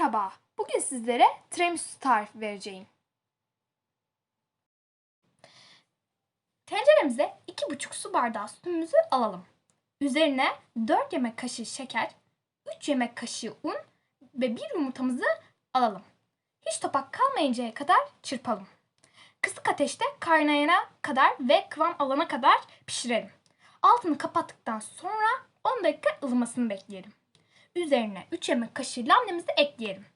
Merhaba, bugün sizlere tiramisu tarifi vereceğim. Tenceremize 2,5 su bardağı sütümüzü alalım. Üzerine 4 yemek kaşığı şeker, 3 yemek kaşığı un ve bir yumurtamızı alalım. Hiç topak kalmayıncaya kadar çırpalım. Kısık ateşte kaynayana kadar ve kıvam alana kadar pişirelim. Altını kapattıktan sonra 10 dakika ılımasını bekleyelim. Üzerine 3 yemek kaşığı labnemizi ekleyelim.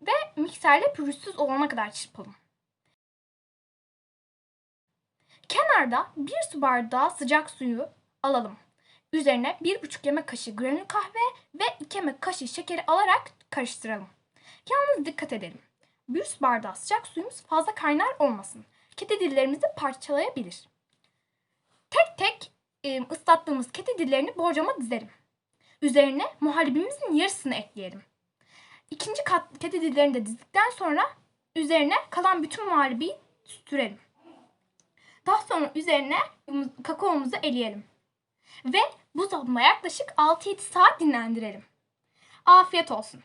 Ve mikserle pürüzsüz olana kadar çırpalım. Kenarda 1 su bardağı sıcak suyu alalım. Üzerine 1,5 yemek kaşığı granül kahve ve 2 yemek kaşığı şekeri alarak karıştıralım. Yalnız dikkat edelim. 1 su bardağı sıcak suyumuz fazla kaynar olmasın. Kete dillerimizi parçalayabilir. E, ıslattığımız kete dillerini borcama dizelim. Üzerine muhallebimizin yarısını ekleyelim. İkinci kat kete dillerini de dizdikten sonra üzerine kalan bütün muhallebiyi sürelim. Daha sonra üzerine kakaomuzu eleyelim. Ve buzdolabında yaklaşık 6-7 saat dinlendirelim. Afiyet olsun.